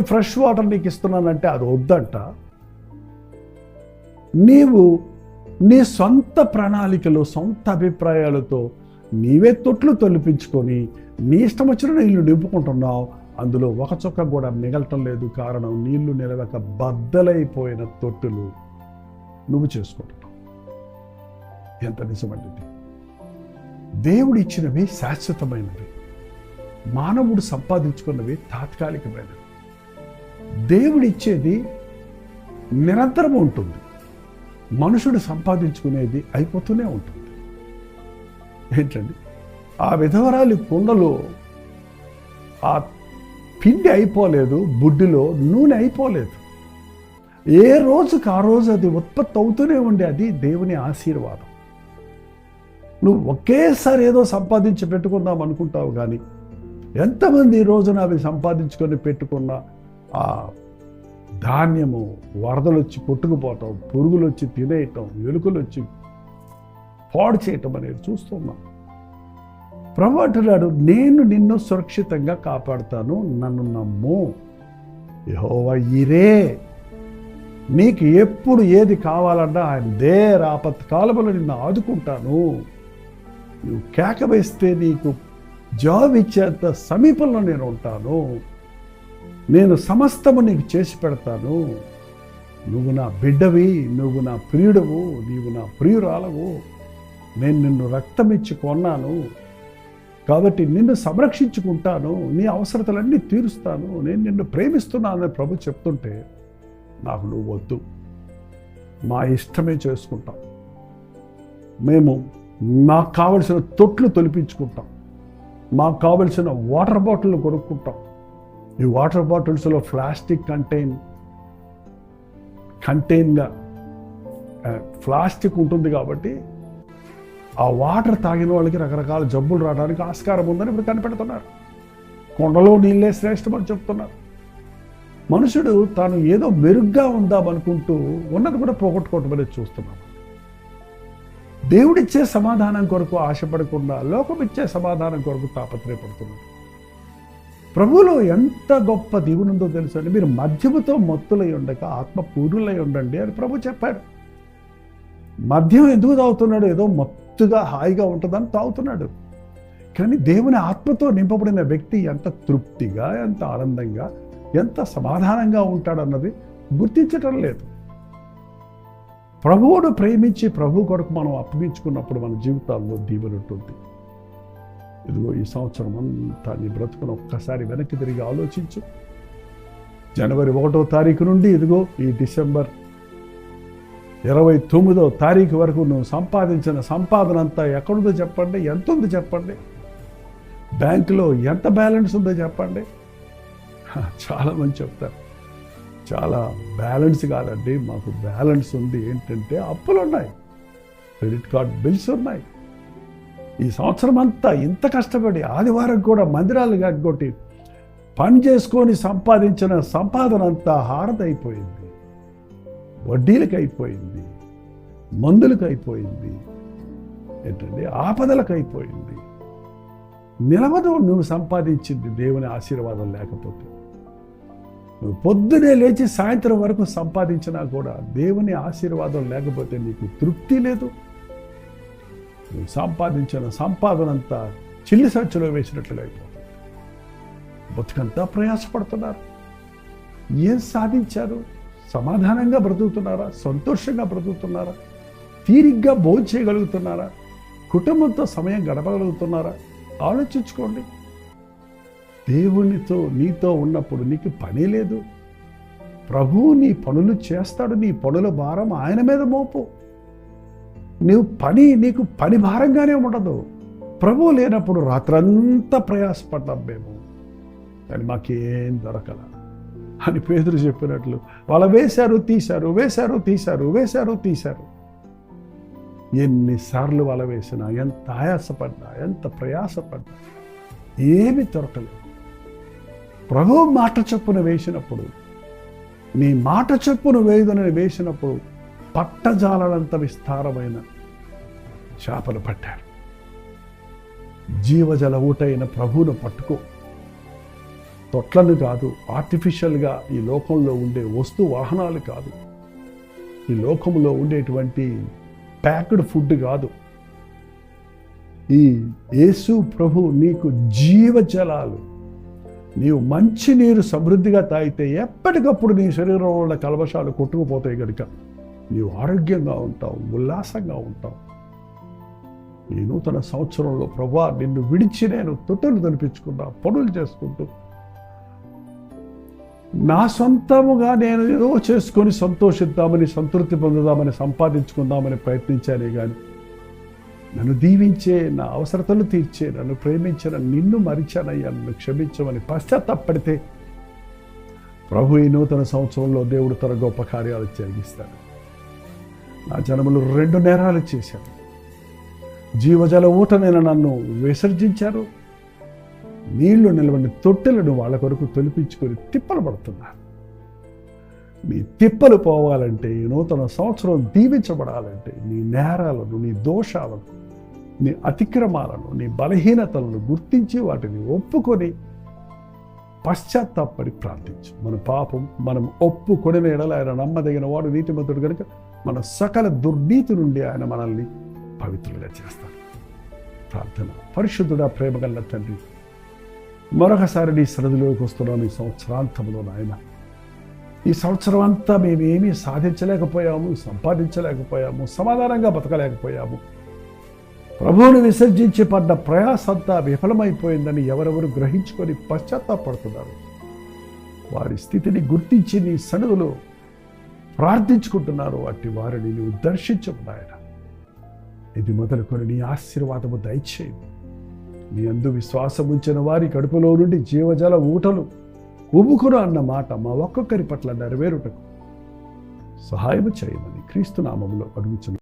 Fresh water నీకు ఇస్తున్నానంటే అది వద్దంట. నీవు నీ సొంత ప్రణాళికలు సొంత అభిప్రాయాలతో నీవే తొట్లు తొలిపించుకొని నీ ఇష్టం వచ్చిన నీళ్ళు నింపుకుంటున్నావు. అందులో ఒక చుక్క కూడా మిగలటం లేదు. కారణం నీళ్ళు నిలవక బద్దలైపోయిన తొట్టులు నువ్వు చేసుకుంటున్నావు. ఎంత నిజమండి దేవుడిచ్చినవి శాశ్వతమైనవి. మానవుడు సంపాదించుకున్నవి తాత్కాలికమైనవి. దేవుడిచ్చేది నిరంతరం ఉంటుంది. మనుషుడు సంపాదించుకునేది అయిపోతూనే ఉంటుంది. ఏంటండి? ఆ విధవరాలి కుండలో ఆ పిండి అయిపోలేదు బుడ్డిలో నూనె అయిపోలేదు. ఏ రోజుకి ఆ రోజు అది ఉత్పత్తి అవుతూనే ఉండే అది దేవుని ఆశీర్వాదం. నువ్వు ఒకేసారి ఏదో సంపాదించి పెట్టుకుందాం అనుకుంటావు కానీ ఎంతమంది ఈ రోజున అవి సంపాదించుకొని పెట్టుకున్నా ఆ ధాన్యము వరదలు వచ్చి కొట్టుకుపోవటం పురుగులు వచ్చి తినేయటం ఎలుకలు వచ్చి పాడు చేయటం అనేది చూస్తున్నాం. ప్రభు అంటున్నాడు నేను నిన్ను సురక్షితంగా కాపాడుతాను నన్ను నమ్ము. యహోవా ఇరే నీకు ఎప్పుడు ఏది కావాలన్నా ఆయన దే ఆపత్ కాలంలో నిన్ను ఆదుకుంటాను. నువ్వు కేక వేస్తే నీకు జాబ్ ఇచ్చేంత సమీపంలో నేను ఉంటాను. నేను సమస్తము నీకు చేసి పెడతాను. నువ్వు నా బిడ్డవి నువ్వు నా ప్రియుడవు నీవు నా ప్రియురాలవు. నేను నిన్ను రక్తం ఇచ్చి కొన్నాను. కాబట్టి నిన్ను సంరక్షించుకుంటాను. నీ అవసరతలన్నీ తీరుస్తాను. నేను నిన్ను ప్రేమిస్తున్నానని ప్రభు చెప్తుంటే నాకు నువ్వు వద్దు. మా ఇష్టమే చేసుకుంటాం. మేము మాకు కావలసిన తొట్లు తొలిపించుకుంటాం. మాకు కావలసిన వాటర్ బాటిల్ కొనుక్కుంటాం. ఈ వాటర్ బాటిల్స్లో ప్లాస్టిక్ కంటైన్ కంటైన్గా ప్లాస్టిక్ ఉంటుంది కాబట్టి ఆ వాటర్ తాగిన వాళ్ళకి రకరకాల జబ్బులు రావడానికి ఆస్కారం ఉందని ఇప్పుడు కనిపెడుతున్నారు. కొండలో నీళ్ళే శ్రేష్టమని చెప్తున్నారు. మనుషుడు తాను ఏదో మెరుగ్గా ఉందామనుకుంటూ ఉన్నది కూడా పోగొట్టుకోవటం అనేది చూస్తున్నాం. దేవుడిచ్చే సమాధానం కొరకు ఆశపడకుండా లోకమిచ్చే సమాధానం కొరకు తాపత్రయపడుతున్నాడు ప్రభువులో ఎంత గొప్ప దేవునుందో తెలుసండి. మీరు మద్యముతో మత్తులై ఉండక ఆత్మ పూర్ణులై ఉండండి అని ప్రభు చెప్పాడు. మద్యం ఎందుకు తాగుతున్నాడు? ఏదో మత్తుగా హాయిగా ఉంటుందని తాగుతున్నాడు. కానీ దేవుని ఆత్మతో నింపబడిన వ్యక్తి ఎంత తృప్తిగా ఎంత ఆనందంగా ఎంత సమాధానంగా ఉంటాడన్నది గుర్తించటం లేదు. ప్రభువును ప్రేమించి ప్రభు కొరకు మనం అప్పగించుకున్నప్పుడు మన జీవితాల్లో దీవెన ఉంటుంది. ఇదిగో ఈ సంవత్సరం అంతా నీ బ్రతుకును ఒక్కసారి వెనక్కి తిరిగి ఆలోచించు. జనవరి ఒకటో తారీఖు నుండి ఇదిగో ఈ డిసెంబర్ ఇరవై తొమ్మిదో తారీఖు వరకు నువ్వు సంపాదించిన సంపాదన అంతా ఎక్కడుందో చెప్పండి ఎంత ఉందో చెప్పండి. బ్యాంకులో ఎంత బ్యాలెన్స్ ఉందో చెప్పండి. చాలామంది చాలా మంది చెప్తారు. చాలా బ్యాలెన్స్ కాదండి మాకు బ్యాలెన్స్ ఉంది ఏంటంటే అప్పులు ఉన్నాయి క్రెడిట్ కార్డ్ బిల్స్ ఉన్నాయి. ఈ సంవత్సరం అంతా ఇంత కష్టపడి ఆదివారం కూడా మందిరాలు కట్టుకొట్టి పని చేసుకొని సంపాదించిన సంపాదన అంతా హారదైపోయింది వడ్డీలకు అయిపోయింది మందులకు అయిపోయింది ఏంటండి ఆపదలకు అయిపోయింది నిలవదు నువ్వు సంపాదించింది దేవుని ఆశీర్వాదం లేకపోతే. నువ్వు పొద్దునే లేచి సాయంత్రం వరకు సంపాదించినా కూడా దేవుని ఆశీర్వాదం లేకపోతే నీకు తృప్తి లేదు. సంపాదించిన సంపాదన అంతా చిల్లి సంచిలో వేసినట్లు అయిపోతుంది. బతుకంతా ప్రయాసపడుతున్నారు. ఏం సాధించారు? సమాధానంగా బ్రతుకుతున్నారా? సంతోషంగా బ్రతుకుతున్నారా? తీరిగ్గా భోజనం చేయగలుగుతున్నారా? కుటుంబంతో సమయం గడపగలుగుతున్నారా? ఆలోచించుకోండి. దేవునితో నీతో ఉన్నప్పుడు నీకు పని లేదు. ప్రభువు నీ పనులు చేస్తాడు. నీ పనుల భారం ఆయన మీద మోపు. నీవు పని నీకు పని భారంగానే ఉండదు. ప్రభువు లేనప్పుడు రాత్రంతా ప్రయాసపడ్డాం మేము. కానీ మాకేం దొరకల. అని పేదలు చెప్పినట్లు వాళ్ళు వేశారు తీశారు వేశారు తీశారు వేశారు తీశారు. ఎన్నిసార్లు వల వేసినా ఎంత ఆయాసపడ్డా ఎంత ప్రయాసపడ్డా ఏమి దొరకలేదు. ప్రభు మాట చొప్పున వేసినప్పుడు నీ మాట చొప్పున వేయుదని వేసినప్పుడు పట్టజాలనంత విస్తారమైన చేపలు పట్టారు జీవజల ఊటైన ప్రభువును పట్టుకో. తొట్లను కాదు ఆర్టిఫిషియల్గా ఈ లోకంలో ఉండే వస్తు వాహనాలు కాదు. ఈ లోకంలో ఉండేటువంటి ప్యాక్డ్ ఫుడ్ కాదు. ఈ యేసు ప్రభు నీకు జీవజలాలు. నీవు మంచి నీరు సమృద్ధిగా తాగితే ఎప్పటికప్పుడు నీ శరీరంలో కలవశాలు కొట్టుకుపోతాయి కనుక నీవు ఆరోగ్యంగా ఉంటావు ఉల్లాసంగా ఉంటావు. ఈ నూతన సంవత్సరంలో ప్రభా నిన్ను విడిచి నేను తొట్టెలు తలిపించుకున్నా పనులు చేసుకుంటూ నా సొంతముగా నేను ఏదో చేసుకొని సంతోషిద్దామని సంతృప్తి పొందుదామని సంపాదించుకుందామని ప్రయత్నించానే కానీ నన్ను దీవించే నా అవసరతలు తీర్చే నన్ను ప్రేమించిన నిన్ను మరిచానయ్యా నన్ను క్షమించమని పశ్చాత్తాపడితే ప్రభు ఈ నూతన సంవత్సరంలో దేవుడు తన గొప్ప కార్యాలు జరిగిస్తాడు నా జనములు రెండు నేరాలు చేశారు. జీవజల ఊటనైన నన్ను విసర్జించారు. నీళ్ళు నిలబడిన తొట్టెలను వాళ్ళ కొరకు తొలిపించుకొని తిప్పలు పడుతున్నారు. నీ తిప్పలు పోవాలంటే నూతన సంవత్సరం దీవించబడాలంటే నీ నేరాలను నీ దోషాలను నీ అతిక్రమాలను నీ బలహీనతలను గుర్తించి వాటిని ఒప్పుకొని పశ్చాత్తాపడి ప్రార్థించు. మన పాపం మనం ఒప్పుకొని ఎడల ఆయన నమ్మదగిన వాడు నీతిమంతుడు కనుక మన సకల దుర్నీతి నుండి ఆయన మనల్ని పవిత్రులుగా చేస్తాడు. ప్రార్థన. పరిశుద్ధుడా ప్రేమగల్ల తండ్రి మరొకసారి నీ సరదిలోకి వస్తున్నాం ఈ సంవత్సరాంతంలో నాయన. ఈ సంవత్సరం అంతా మేమేమీ సాధించలేకపోయాము సంపాదించలేకపోయాము సమాధానంగా బతకలేకపోయాము. ప్రభువుని విసర్జించి పడ్డ ప్రయాసంతా విఫలమైపోయిందని ఎవరెవరు గ్రహించుకొని పశ్చాత్తాపడుతున్నారు. వారి స్థితిని గుర్తించి నీ సన్నిధిలో ప్రార్థించుకుంటున్నారు. అట్టి వారిని నీవు దర్శించము నాయన. ఇది మొదలుకొని నీ ఆశీర్వాదము దయచేయండి నీ అందు విశ్వాసం ఉంచిన వారి కడుపులో నుండి జీవజల ఊటలు ఉబుకును అన్న మాట మా ఒక్కొక్కరి పట్ల నెరవేరుటకు సహాయం చేయమని క్రీస్తునామంలో అడుగుచున్నాను